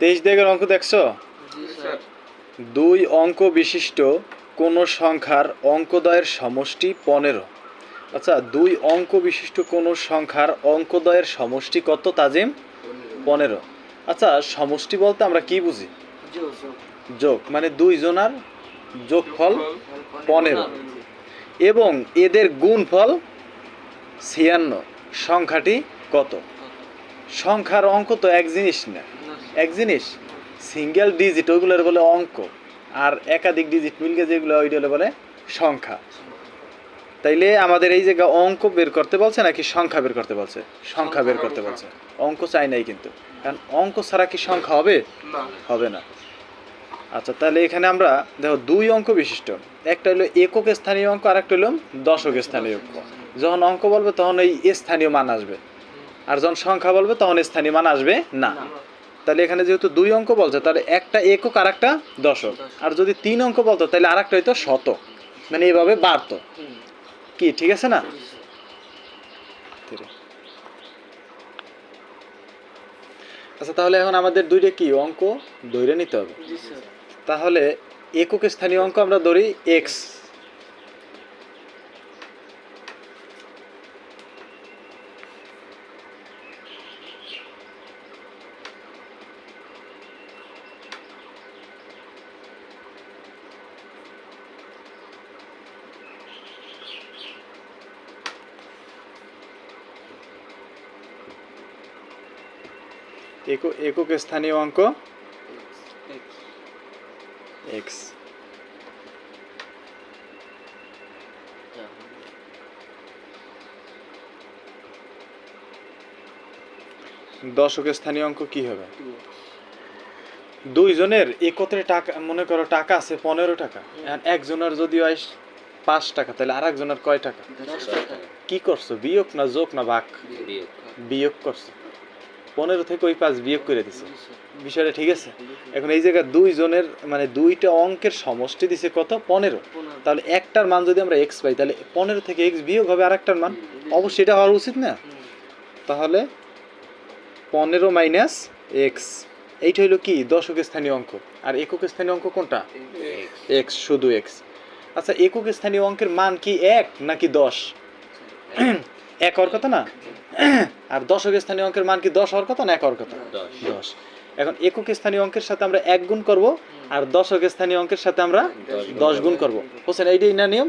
তেইশ দিকের অঙ্ক দেখছ? দুই অঙ্ক বিশিষ্ট কোনো সংখ্যার অঙ্কদয়ের সমষ্টি পনেরো। আচ্ছা দুই অঙ্ক বিশিষ্ট কোনো সংখ্যার অঙ্কদয়ের সমষ্টি কত তাজিম? পনেরো। আচ্ছা সমষ্টি বলতে আমরা কি বুঝি? যোগ মানে দুইজনার যোগফল পনেরো। এবং এদের গুণফল ছিয়ান্ন। সংখ্যাটি কত? সংখ্যার অঙ্ক তো এক জিনিস না। এক জিনিস সিঙ্গেল ডিজিট ওইগুলোর বলে অঙ্ক আর একাধিক ডিজিট মিলকে যেগুলো ওইগুলো বলে সংখ্যা। তাইলে আমাদের এই জায়গা অঙ্ক বের করতে বলছে নাকি সংখ্যা বের করতে বলছে? সংখ্যা বের করতে বলছে। অঙ্ক চাই নাই কিন্তু। কারণ অঙ্ক ছাড়া কি সংখ্যা হবে? হবে না। আচ্ছা তাহলে এখানে আমরা দেখো দুই অঙ্ক বিশিষ্ট। একটা হলো একক স্থানীয় অঙ্ক আর একটা হলো দশক স্থানীয় অঙ্ক। যখন অঙ্ক বলবে তখন এই স্থানীয় মান আসবে। আর যখন সংখ্যা বলবে তখন স্থানীয় মান আসবে না। তাহলে এখানে যেহেতু দুই অঙ্ক বলছে তাহলে একটা একক আর একটা দশক। আর যদি তিন অঙ্ক বলতো তাহলে আর একটা হইতো শতক। মানে এইভাবে বাড়তো। কি ঠিক আছে না? আচ্ছা তাহলে এখন আমাদের দুইটা কি অঙ্ক? ধরে নিতে হবে। তাহলে একক স্থানীয় অঙ্ক আমরা ধরি এক্স একক একক স্থানীয় অঙ্ক? এক্স দশক স্থানীয় অঙ্ক কি হবে? দুইজনের একত্রে টাকা মনে করো টাকা আছে পনেরো টাকা। আর একজনের যদি হয় পাঁচ টাকা তাহলে আর একজনের কয় টাকা? কি করছ? বিয়োগ না যোগ না ভাগ? বিয়োগ করছ। পনেরো থেকে ওই পাঁচ বিয়োগ করে দিছে। বিষয়টা ঠিক আছে? এখন এই জায়গায় দুইজনের মানে দুইটা অঙ্কের সমষ্টি দিছে কত? পনেরো। তাহলে একটার মান যদি আমরা এক্স পাই, তাহলে পনেরো থেকে এক্স বিয়োগ হবে আর একটার মান। অবশ্যই এটা হওয়ার উচিত না? তাহলে পনেরো মাইনাস এক্স এইটা হইল কি? দশক স্থানীয় অঙ্ক। আর একক স্থানীয় অঙ্ক কোনটা? এক্স শুধু এক্স আচ্ছা একক স্থানীয় অঙ্কের মান কি এক নাকি দশ? এক হওয়ার কথা না? আর দশক স্থানীয় অঙ্কের মান কি দশ হওয়ার কথা না এক হওয়ার কথা? দশ। এখন একক স্থানীয় অঙ্কের সাথে আমরা এক গুণ করব আর দশক স্থানীয় অঙ্কের সাথে আমরা দশ গুণ করব। হোসেন এইটাই না নিয়ম?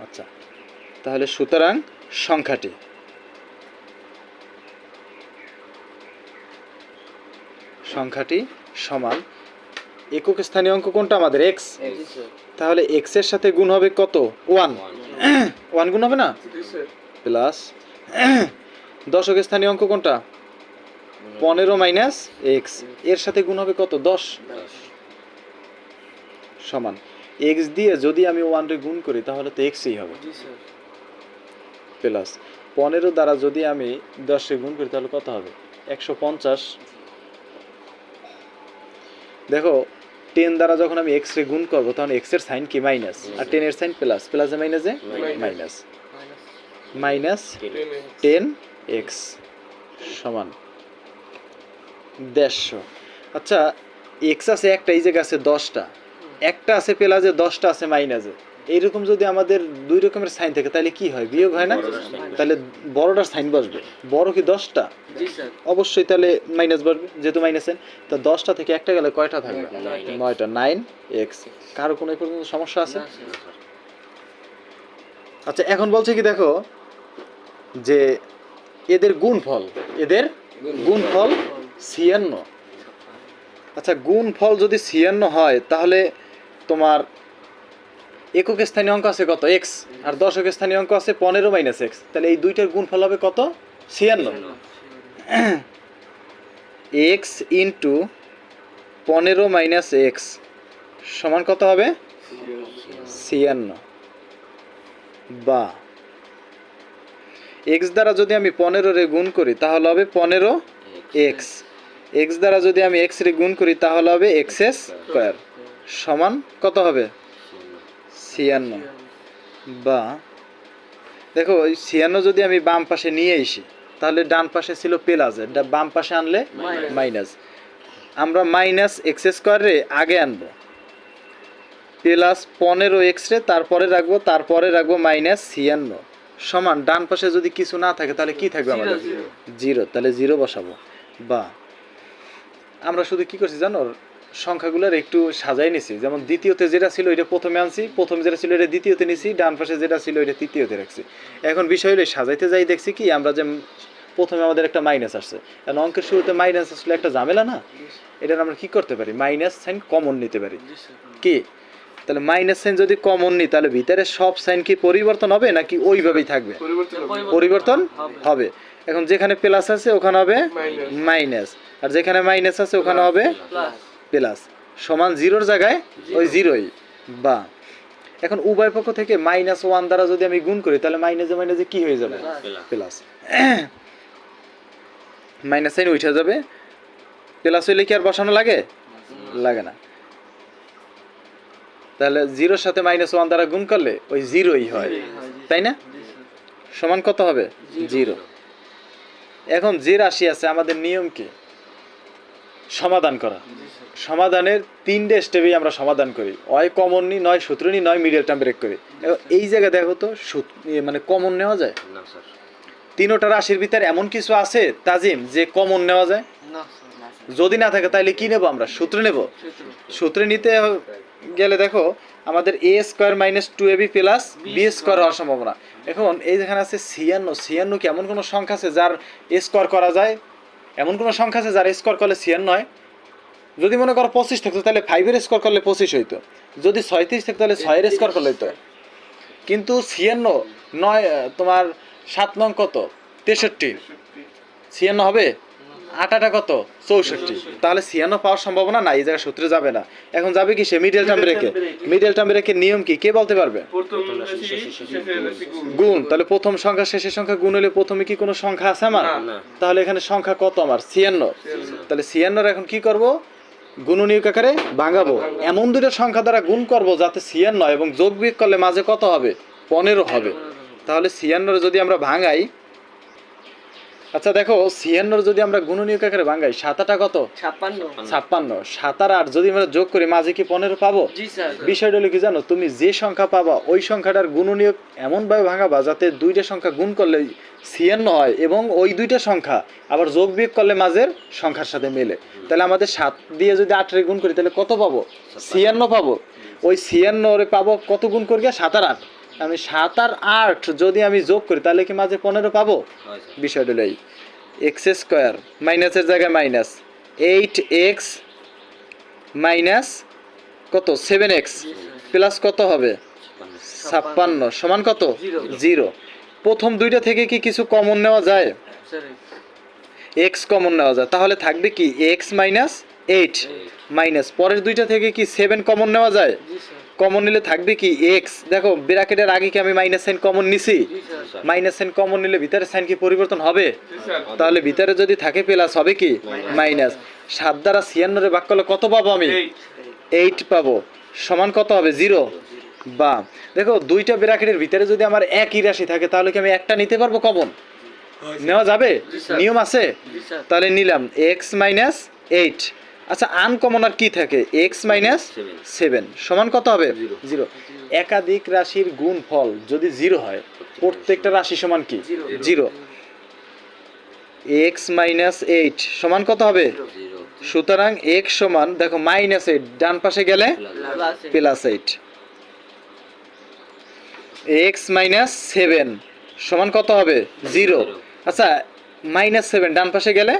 আচ্ছা তাহলে সুতরাং সংখ্যাটি। সংখ্যাটি সমান একক স্থানীয় অঙ্ক কোনটা আমাদের? এক্স তাহলে এক্সের সাথে গুণ হবে কত? ওয়ান ওয়ান গুণ হবে না? প্লাস দশক স্থানীয় অঙ্ক কোনটা? পনেরো মাইনাস এক্সের সাথে গুণ হবে কত? দশ। সমান। এক্স দিয়ে যদি আমি ওয়ান রে গুণ করি তাহলে তো এক্সই হবে। প্লাস পনেরো দ্বারা যদি আমি দশে গুণ করি তাহলে কত হবে? একশো পঞ্চাশ। দেখো টেন দ্বারা যখন আমি এক্স রে গুণ করব তখন এক্সের সাইন কি? মাইনাস আর টেন এর সাইন প্লাস প্লাসে মাইনাসে মাইনাস মাইনাস টেন এক্স সমান দেড়শো। আচ্ছা এক্স আছে একটা এই জায়গা আছে দশটা। একটা আছে প্লাসে দশটা আছে মাইনাসে এইরকম যদি আমাদের দুই রকমের সাইন থাকে তাহলে কি হয়? বিয়োগ হয় না? তাহলে বড়টার সাইন বসবে। বড় কি দশটা? অবশ্যই তাহলে মাইনাস বসবে যেহেতু মাইনাস তা দশটা থেকে একটা গেলে কয়টা থাকবে? নয়টা। Nine x. কারও কোনো পর্যন্ত সমস্যা আছে? আচ্ছা এখন বলছে কি দেখো যে এদের গুণফল এদের গুণফল ছিয়ান্ন। আচ্ছা গুণফল যদি ছিয়ান্ন হয়, তাহলে তোমার একক স্থানীয় অঙ্ক আছে কত? এক্স। আর দশক স্থানীয় অঙ্ক আছে পনেরো মাইনাস এক্স। তাহলে এই দুইটার গুণফল হবে কত? ছিয়ান্ন। এক্স ইন্টু পনেরো মাইনাস এক্স সমান কত হবে? ছিয়ান্ন। বা এক্স দ্বারা যদি আমি পনেরো রে গুণ করি তাহলে হবে পনেরো এক্স। এক্স দ্বারা যদি আমি এক্স রে গুণ করি তাহলে হবে এক্স এস স্কোয়ার। সমান কত হবে? ছিয়ান্ন। বা দেখো ওই ছিয়ান্ন যদি আমি বাম পাশে নিয়ে আসি তাহলে ডান পাশে ছিল প্লাস বাম পাশে আনলে মাইনাস। আমরা মাইনাস এক্স স্কোয়ার রে আগে আনব। প্লাস পনেরো এক্স রে তারপরে রাখব তারপরে রাখব মাইনাস ছিয়ান্ন। সমান ডান পাশে যদি কিছু না থাকে তাহলে কি থাকবে আমাদের? জিরো। তাহলে জিরো বসাবো। বা আমরা শুধু কি করছি জানো? সংখ্যাগুলোর একটু সাজাই নিছি। যেমন দ্বিতীয়তে যেটা ছিল ওইটা প্রথমে আনছি প্রথম যেটা ছিল এটা দ্বিতীয়তে নিছি ডান পাশে যেটা ছিল ওইটা তৃতীয়তে রাখছি। এখন বিষয় হলো সাজাইতে যাই দেখছি কি আমরা যে প্রথমে আমাদের একটা মাইনাস আসছে। কারণ অঙ্কের শুরুতে মাইনাস আসলে একটা ঝামেলা না? এটার আমরা কি করতে পারি? মাইনাস সাইন কমন নিতে পারি। কি? তাহলে মাইনাস সাইন যদি কমন নিই তাহলে ভিতরে সব সাইন কি পরিবর্তন হবে নাকি ওইভাবেই থাকবে? পরিবর্তন হবে। এখন যেখানে প্লাস আছে ওখানে হবে মাইনাস আর যেখানে মাইনাস আছে ওখানে হবে প্লাস প্লাস সমান জিরোর জায়গায় ওই জিরোই বা। এখন উভয় পক্ষ থেকে মাইনাস ওয়ান দ্বারা যদি আমি গুণ করি তাহলে মাইনাসে মাইনাসে কি হয়ে যাবে? প্লাস মাইনাস সাইন উঠে যাবে। প্লাস হইলে কি আর বসানো লাগে? লাগে না। তাহলে জিরোর সাথে মাইনাস ওয়ান দ্বারা গুণ করলে ওই জিরোই হয়। তাই না? সমান কত হবে? জিরো। এখন যে রাশি আছে আমাদের নিয়ম কি? সমাধান করা। সমাধানের তিনটে স্টেপেই আমরা সমাধান করি। হয় কমন নি নয় সূত্র নি নয় মিডিয়াল টার্ম ব্রেক করি। এই জায়গায় দেখো তো ইয়ে মানে কমন নেওয়া যায়? না তিনোটা রাশির ভিতরে এমন কিছু আছে তাজিম যে কমন নেওয়া যায়? যদি না থাকে তাহলে কি নেব আমরা? সূত্র নেব? সূত্রে নিতে গেলে দেখো আমাদের a square minus two a b plus b square হওয়ার সম্ভাবনা। এখন এই যেখানে আছে ছিয়ান্ন ছিয়ান্ন কি এমন কোনো সংখ্যা আছে যার স্কোয়ার করা যায়? এমন কোনো সংখ্যা আছে যার স্কোয়ার করলে ছিয়ান্ন হয়? যদি মনে করো পঁচিশ থাকতো তাহলে ফাইভের স্কোয়ার করলে পঁচিশ হইতো। যদি ছয়ত্রিশ থাকতো তাহলে ছয়ের স্কোয়ার করলে হইতো। কিন্তু ছিয়ান্ন নয় তোমার সাত নং কত? তেষট্টি। ছিয়ান্ন হবে? আটাটা কত? চৌষট্টি। তাহলে ছিয়ান্ন পাওয়ার সম্ভাবনা নাই এই জায়গায় সূত্রে যাবে না। এখন যাবে কি সে মিডিয়াল টার্ম ব্রেকে মিডিয়াল টার্ম ব্রেকের নিয়ম কি? কে বলতে পারবে? গুণ। তাহলে প্রথম সংখ্যা শেষের সংখ্যা গুণ হলে প্রথমে কি কোনো সংখ্যা আছে আমার? তাহলে এখানে সংখ্যা কত আমার? ছিয়ান্ন। তাহলে ছিয়ান্নর এখন কি করব? গুণনীয়ক আকারে ভাঙাবো। এমন দুটো সংখ্যা দ্বারা গুণ করব যাতে ছিয়ান্ন এবং যোগ বিয়োগ করলে মাঝে কত হবে? পনেরো হবে। তাহলে ছিয়ান্নর যদি আমরা ভাঙাই আচ্ছা দেখো ছিয়ান্নর যদি আমরা গুণনীয়ক আকারে ভাঙাই সাতাটা কত? ছাপ্পান্ন। ছাপ্পান্ন। সাত আর আট যদি আমরা যোগ করি মাঝে কি পনেরো পাবো? বিষয়টা হলো কি জানো? তুমি যে সংখ্যা পাবা ওই সংখ্যাটার গুণনীয়ক এমনভাবে ভাঙাবা যাতে দুইটা সংখ্যা গুণ করলে ছিয়ান্ন হয় এবং ওই দুইটা সংখ্যা আবার যোগ বিয়োগ করলে মাঝের সংখ্যার সাথে মেলে। তাহলে আমাদের সাত দিয়ে যদি আটের গুণ করি তাহলে কত পাবো? ছিয়ান্ন পাবো। ওই ছিয়ান্নরে পাবো কত গুণ করি? সাত আর আট। আমি সাত আর আট যদি আমি যোগ করি তাহলে কি মাঝে পনেরো পাবো? বিষয়টা হলো এই। এক্স স্কোয়ার মাইনাসের জায়গায় মাইনাস এইট এক্স মাইনাস কত? সেভেন এক্স প্লাস কত হবে? ছাপ্পান্ন। সমান কত? জিরো। প্রথম দুইটা থেকে কি কিছু কমন নেওয়া যায়? এক্স কমন নেওয়া যায়। তাহলে থাকবে কি? এক্স মাইনাস এইট মাইনাস পরের দুইটা থেকে কি সেভেন কমন নেওয়া যায়? কমন নিলে থাকবে কি এক্স দেখো ব্র্যাকেটের আগে কি আমি মাইনাস সাইন কমন নিছি? মাইনাস সাইন কমন নিলে ভিতরে সাইন কি পরিবর্তন হবে? তাহলে ভিতরে যদি থাকে প্লাস হবে কি? মাইনাস সাত দ্বারা ছিয়ান্নরে ভাগ করলে কত পাবো আমি? এইট পাবো। সমান কত হবে? জিরো বা দেখো দুইটা ব্র্যাকেটের ভিতরে যদি আমার একই রাশি থাকে তাহলে কি আমি একটা নিতে পারব কমন নেওয়া যাবে? নিয়ম আছে? তাহলে নিলাম এক্স মাইনাস এইট আচ্ছা আনকমন আর কি থাকে? এক্স মাইনাস সেভেন সমান কত হবে? জিরো একাধিক রাশির গুণ ফল যদি জিরো হয় প্রত্যেকটা রাশি। সমান কি? জিরো। এক্স মাইনাস এইট সমান কত হবে? সুতরাং এক্স সমান দেখো মাইনাস এইট ডান পাশে গেলে? Plus eight x minus seven সমান কত হবে? জিরো আচ্ছা মাইনাস সেভেন ডান পাশে গেলে?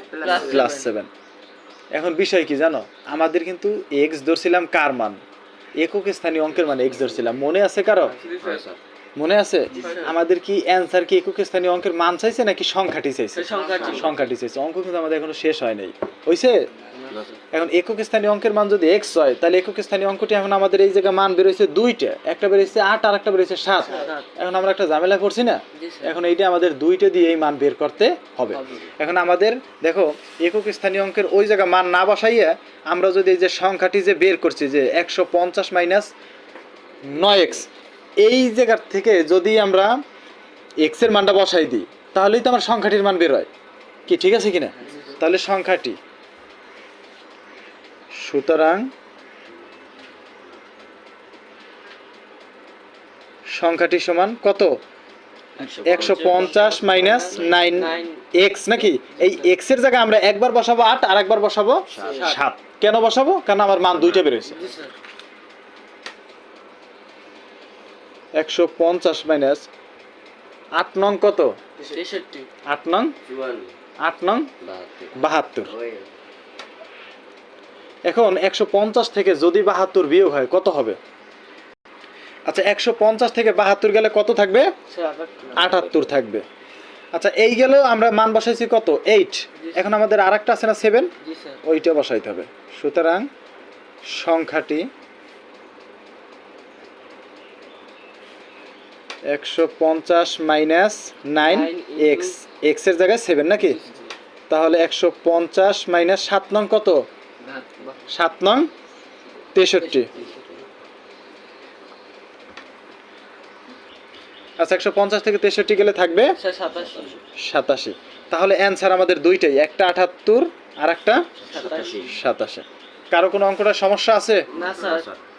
প্লাস সেভেন এখন বিষয় কি জানো? আমাদের কিন্তু এক্স ধরছিলাম কার মান? একক স্থানীয় অঙ্কের মানে এক্স ধরছিলাম। মনে আছে কারও? হয় মনে আছে? আমাদের কি অ্যান্সার কি একক স্থানীয় অঙ্কের মান চাইছে নাকি সংখ্যাটি চাইছে? সংখ্যাটি। চাইছে। অঙ্ক কিন্তু আমাদের এখনও শেষ হয় নাই। হইছে? এখন একক স্থানীয় অঙ্কের মান যদি এক্স হয় তাহলে একক স্থানীয় অঙ্কটি এখন আমাদের এই জায়গায় মান বেরোইছে দুইটা। একটা বেরোইছে আট আর একটা বেরোইছে সাত। এখন আমরা একটা ঝামেলা করছি না? এখন এইটা আমাদের দুইটা দিয়ে এই মান বের করতে হবে। এখন আমাদের দেখো একক স্থানীয় অঙ্কের ওই জায়গা মান না বসাইয়া আমরা যদি এই যে সংখ্যাটি যে বের করছি যে একশো পঞ্চাশ মাইনাস নয় এক্স এই জায়গার থেকে যদি আমরা এক্সের মানটা বসাই দিই, তাহলেই তো আমার সংখ্যাটির মান বের হয়। কি, ঠিক আছে কিনা? তাহলে সংখ্যাটি। সুতরাং সংখ্যাটি সমান কত? একশো পঞ্চাশ মাইনাস নাইন এক্স নাকি? এই এক্সের জায়গায় আমরা একবার বসাবো আট আর একবার বসাবো সাত। কেন বসাবো? কারণ আমার মান দুইটা বেরোয়েছে জি স্যার একশো পঞ্চাশ মাইনাস আট নং কত? আট নং? আট নং? বাহাত্তর। এখন একশো পঞ্চাশ থেকে যদি বাহাত্তর বিয়োগ হয় কত হবে? আচ্ছা একশো পঞ্চাশ থেকে বাহাত্তর গেলে কত থাকবে? আটাত্তর থাকবে। আচ্ছা এই গেলেও আমরা মান বসাইছি কত? এইট এখন আমাদের আর একটা আছে না সেভেন ওইটা বসাইতে হবে। সুতরাং সংখ্যাটি একশো পঞ্চাশ মাইনাস নাইন এক্স। এক্সের জায়গায় সেভেন নাকি? তাহলে একশো পঞ্চাশ মাইনাস সাত নং কত? সাত নং। তেষট্টি। আচ্ছা একশো পঞ্চাশ থেকে তেষট্টি গেলে থাকবে? সাতাশি। সাতাশি। তাহলে অ্যান্সার আমাদের দুইটাই একটা আটাত্তর আর একটা সাতাশি। সাতাশি। কারও কোনো অঙ্কটার সমস্যা আছে? না স্যার।